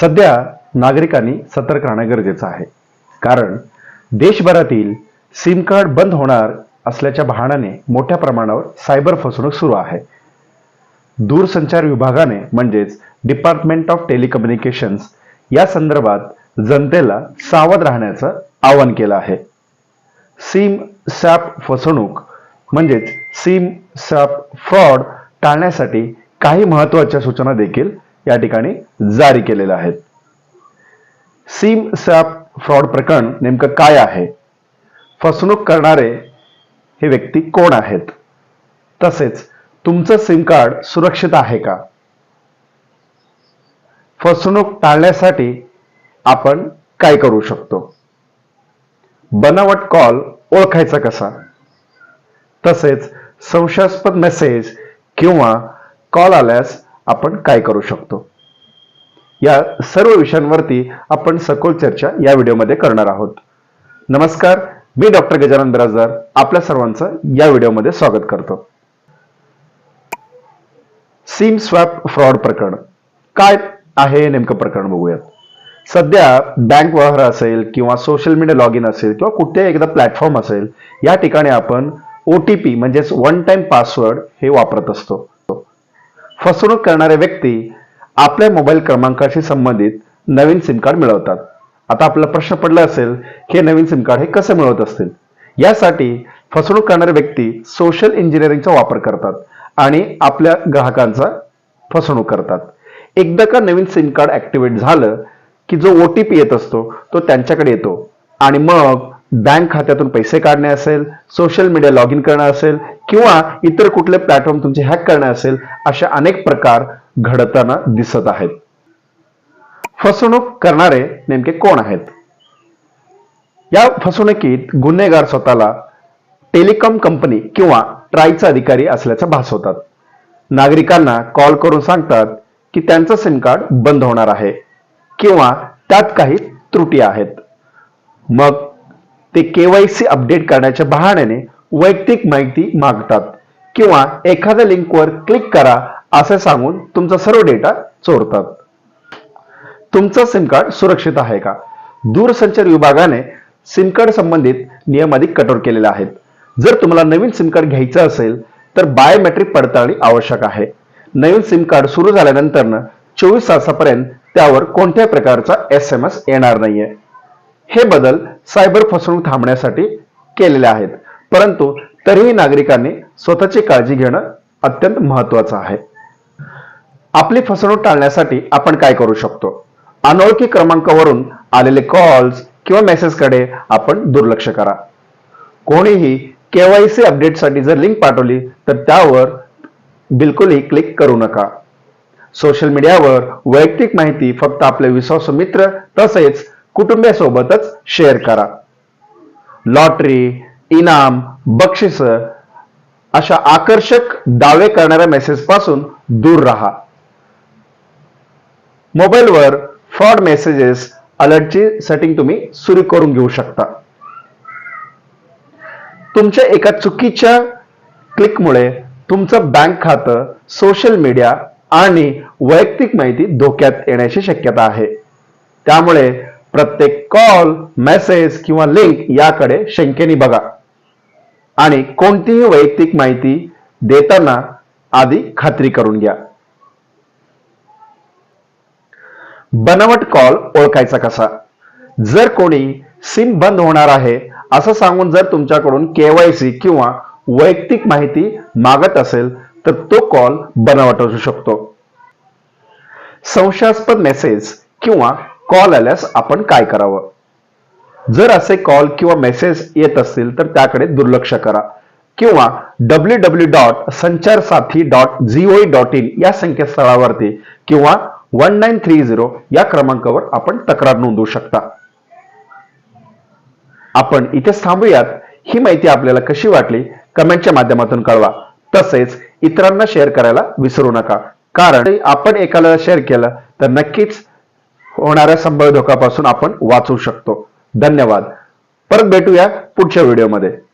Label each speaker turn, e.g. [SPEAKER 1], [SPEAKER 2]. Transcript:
[SPEAKER 1] सध्या नागरिकांनी सतर्क राहणं गरजेचं आहे. कारण देशभरातील सिम कार्ड बंद होणार असल्याच्या बहाण्याने मोठ्या प्रमाणावर सायबर फसवणूक सुरू आहे. दूरसंचार विभागाने म्हणजेच डिपार्टमेंट ऑफ टेलिकम्युनिकेशन्स या संदर्भात जनतेला सावध राहण्याचं आवाहन केलं आहे. सिम सॅप फसवणूक म्हणजेच सिम सॅप फ्रॉड टाळण्यासाठी काही महत्त्वाच्या सूचना देखील या ठिकाणी जारी केलेल्या आहेत. सिम सॅप फ्रॉड प्रकरण नेमकं काय आहे? फसवणूक करणारे हे व्यक्ती कोण आहेत? तसेच तुमचं सिम कार्ड सुरक्षित आहे का? फसवणूक टाळण्यासाठी आपण काय करू शकतो? बनावट कॉल ओळखायचा कसा? तसेच संशयास्पद मेसेज किंवा कॉल आल्यास आपण काय करू शकतो? या सर्व विषयांवरती आपण सखोल चर्चा या व्हिडिओमध्ये करणार आहोत. नमस्कार मी डॉक्टर गजानन बिराजदार आपल्या सर्वांचं या व्हिडिओमध्ये स्वागत करतो. सिम स्वॅप फ्रॉड प्रकरण. काय आहे नेमकं प्रकरण बघूयात. सध्या बँक व्यवहार असेल किंवा सोशल मीडिया लॉग इन असेल किंवा कुठल्याही एकदा प्लॅटफॉर्म असेल या ठिकाणी आपण ओ टी पी म्हणजेच वन टाइम पासवर्ड हे वापरत असतो. फसवणूक करणारे व्यक्ती आपल्या मोबाईल क्रमांकाशी संबंधित नवीन सिम कार्ड मिळवतात. आता आपला प्रश्न पडला असेल की हे नवीन सिम कार्ड हे कसे मिळवत असतील? यासाठी फसवणूक करणारे व्यक्ती सोशल इंजिनिअरिंगचा वापर करतात आणि आपल्या ग्राहकांचा फसवणूक करतात. एकदा का नवीन सिम कार्ड ऍक्टिव्हेट झालं की जो ओ टी पी येत असतो तो त्यांच्याकडे येतो आणि मग बँक खात्यातून पैसे काढणे असेल सोशल मीडिया लॉग इन करणं असेल किंवा इतर कुठले प्लॅटफॉर्म तुमचे हॅक करणे असेल अशा अनेक प्रकार घडताना दिसत आहेत. फसवणूक करणारे नेमके कोण आहेत? या फसवणुकीत गुन्हेगार स्वतःला टेलिकॉम कंपनी किंवा ट्रायचा अधिकारी असल्याचा भास होतात. नागरिकांना कॉल करून सांगतात की त्यांचं सिम कार्ड बंद होणार आहे किंवा त्यात काही त्रुटी आहेत. मग ते केवायसी अपडेट करण्याच्या बहाण्याने वैयक्तिक माहिती मागतात. किंवा एखाद्या लिंकवर क्लिक करा असे सांगून तुमचा सर्व डेटा चोरतात. तुमचं सिम कार्ड सुरक्षित आहे का? दूरसंचार विभागाने सिम कार्ड संबंधित नियम अधिक कठोर केलेले आहेत. जर तुम्हाला नवीन सिम कार्ड घ्यायचं असेल तर बायोमेट्रिक पडताळणी आवश्यक आहे. नवीन सिम कार्ड सुरू झाल्यानंतर चोवीस तासापर्यंत त्यावर कोणत्याही प्रकारचा एस एम एस येणार नाहीये. हे बदल सायबर फसवणूक थांबण्यासाठी केलेले आहेत. परंतु तरीही नागरिकांनी स्वतःची काळजी घेणं अत्यंत महत्वाचं आहे. आपली फसवणूक टाळण्यासाठी आपण काय करू शकतो? अनोळखी क्रमांकावरून आलेले कॉल्स किंवा मेसेजकडे आपण दुर्लक्ष करा. कोणीही केवायसी अपडेटसाठी जर लिंक पाठवली तर त्यावर बिलकुलही क्लिक करू नका. सोशल मीडियावर वैयक्तिक माहिती फक्त आपले विश्वासू मित्र तसेच कुटुंबियासोबतच शेअर करा. लॉटरी इनाम बक्षिस अशा आकर्षक दावे करणाऱ्या मेसेजपासून दूर राहा. मोबाईलवर फ्रॉड मेसेजेस अलर्टची सेटिंग तुम्ही सुरू करून घेऊ शकता. तुमच्या एका चुकीच्या क्लिकमुळे तुमचं बँक खातं सोशल मीडिया आणि वैयक्तिक माहिती धोक्यात येण्याची शक्यता आहे. त्यामुळे प्रत्येक कॉल मेसेज किंवा लिंक याकडे शंकेने बघा. आणि कोणतीही वैयक्तिक माहिती देताना आधी खात्री करून घ्या. बनावट कॉल ओळखायचा कसा? जर कोणी सिम बंद होणार आहे असं सांगून जर तुमच्याकडून केवायसी किंवा वैयक्तिक माहिती मागत असेल तर तो कॉल बनावट असू शकतो. संशयास्पद मेसेज किंवा कॉल आल्यास आपण काय करावं? जर असे कॉल किंवा मेसेज येत असतील तर त्याकडे दुर्लक्ष करा. किंवा डब्ल्यू डब्ल्यू डॉट संचार साथी डॉट जीओई डॉट इन या संकेतस्थळावरती किंवा वन नाईन थ्री झिरो या क्रमांकावर आपण तक्रार नोंदवू शकता. आपण इथेच थांबूयात. ही माहिती आपल्याला कशी वाटली? कमेंटच्या माध्यमातून कळवा. तसेच इतरांना शेअर करायला विसरू नका. कारण आपण एकाला शेअर केलं तर नक्कीच होणाऱ्या संभाव्य धोक्यापासून आपण वाचू शकतो. धन्यवाद. परत भेटूया पुढच्या व्हिडिओमध्ये.